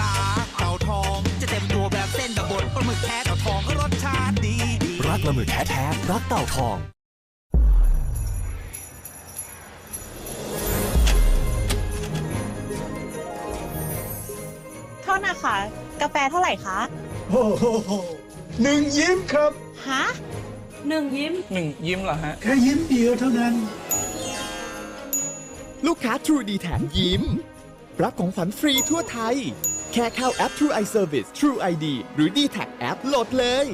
ราเต่าทอง จะเต็มตัวแบบเส้นกับบนปลาหมึกแท้เต่าทองก็รสชาติดีรักปลาหมึกแท้ๆรักเต่าทองโทษนะคะ กาแฟเท่าไหร่คะโอ้โหหนึ่งยิ้มครับ ฮะหนึ่งยิ้มหนึ่งยิ้มเหรอฮะ แค่ยิ้มเดียวเท่านั้น ลูกค้า True D แถมยิ้ม รับของขวัญฟรีทั่วไทย แค่เข้าแอป True iService True ID หรือ d t แทแอปโหลดเลย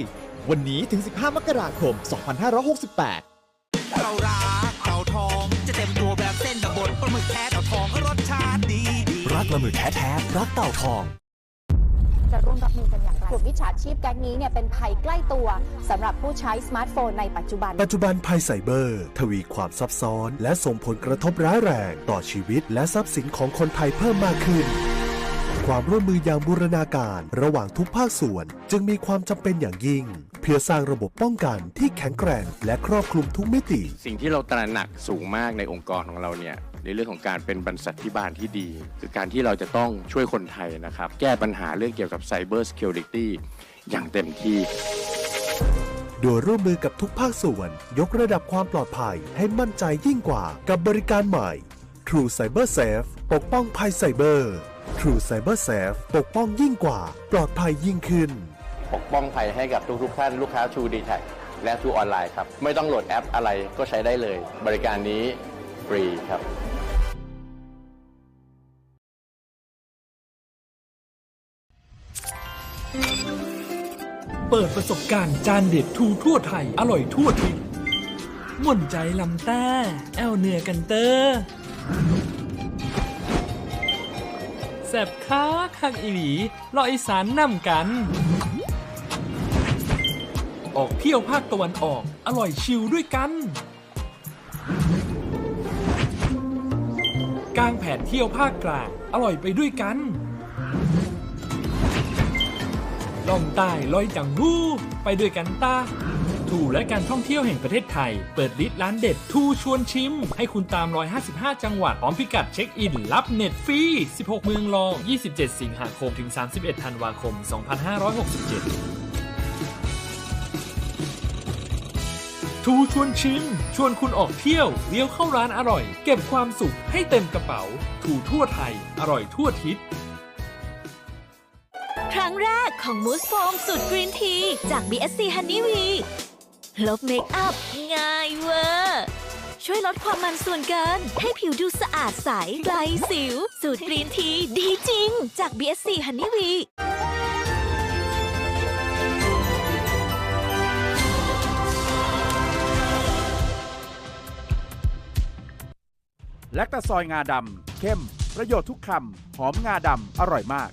วันนี้ถึง 15 มกราคม 2568 เรารักเต่าทอง จะเต็มตัวแบบเส้นกับบนปลาหมึกแท้เต่าทองรสชาติดีดีรักละมือแท้ๆรักเต่าทอง จะร่วมรับมือกันอย่างไรกลุ่มมิจฉาชีพแก๊งนี้เนี่ยเป็นภัยใกล้ตัวสำหรับผู้ใช้สมาร์ทโฟนในปัจจุบัน ปัจจุบันภัยไซเบอร์ ทวีความซับซ้อน และส่งผลกระทบร้ายแรง ต่อชีวิตและทรัพย์สินของคนไทยเพิ่มมากขึ้น ความร่วมมืออย่างบูรณาการระหว่างทุกภาคส่วน จึงมีความจำเป็นอย่างยิ่ง เพื่อสร้างระบบป้องกันที่แข็งแกร่ง และครอบคลุมทุกมิติ สิ่งที่เราตระหนักสูงมากในองค์กรของเราเนี่ยในเรื่องของการเป็นบรรษัทที่บานที่ดี คือการที่เราจะต้องช่วยคนไทยนะครับ แก้ปัญหาเรื่องเกี่ยวกับ Cyber Security อย่างเต็มที่ โดยร่วมมือกับทุกภาคส่วน ยกระดับความปลอดภัยให้มั่นใจยิ่งกว่ากับบริการใหม่ True Cyber Safe ปกป้องภัยไซเบอร์ True Cyber Safe ปกป้องยิ่งกว่า ปลอดภัยยิ่งขึ้น ปกป้องภัยให้กับทุกๆท่านลูกค้า True d t a c และ True ออนไลน์ครับ ไม่ต้องโหลดแอปอะไรก็ใช้ได้เลย บริการนี้ฟรีครับเปิดประสบการณ์จานเด็ดทูทั่วไทย อร่อยทั่วทิศม่วนใจลำแต้ แอวเหนือกันเตอร์แซบค้าคักอีหลีรออีสานนำกัน ออกเที่ยวภาคตะวันออก อร่อยชิลด้วยกัน กลางแผนเที่ยวภาคกลาง อร่อยไปด้วยกันล่องใต้ลอยจังหู้ไปด้วยกันตา ทูและการท่องเที่ยวแห่งประเทศไทย เปิดลิสต์ร้านเด็ดทูชวนชิม ให้คุณตาม 155 จังหวัดพร้อมพิกัดเช็คอิน รับเน็ตฟรี 16 เมืองรอง 27 สิงหาคมถึง 31 ธันวาคม 2567ทูชวนชิม ชวนคุณออกเที่ยวเลี้ยวเข้าร้านอร่อย เก็บความสุขให้เต็มกระเป๋าทูทั่วไทย อร่อยทั่วทิศครั้งแรกของมูสโฟมสูตรกรีนที จาก BSC Honey V ลบเมคอัพง่ายเวอร์ช่วยลดความมันส่วนเกิน ให้ผิวดูสะอาดใสไกลสิว สูตรกรีนที ดีจริง จาก BSC Honey V แลคตาซอยงาดำเข้ม ประโยชน์ทุกคำ หอมงาดำ อร่อยมาก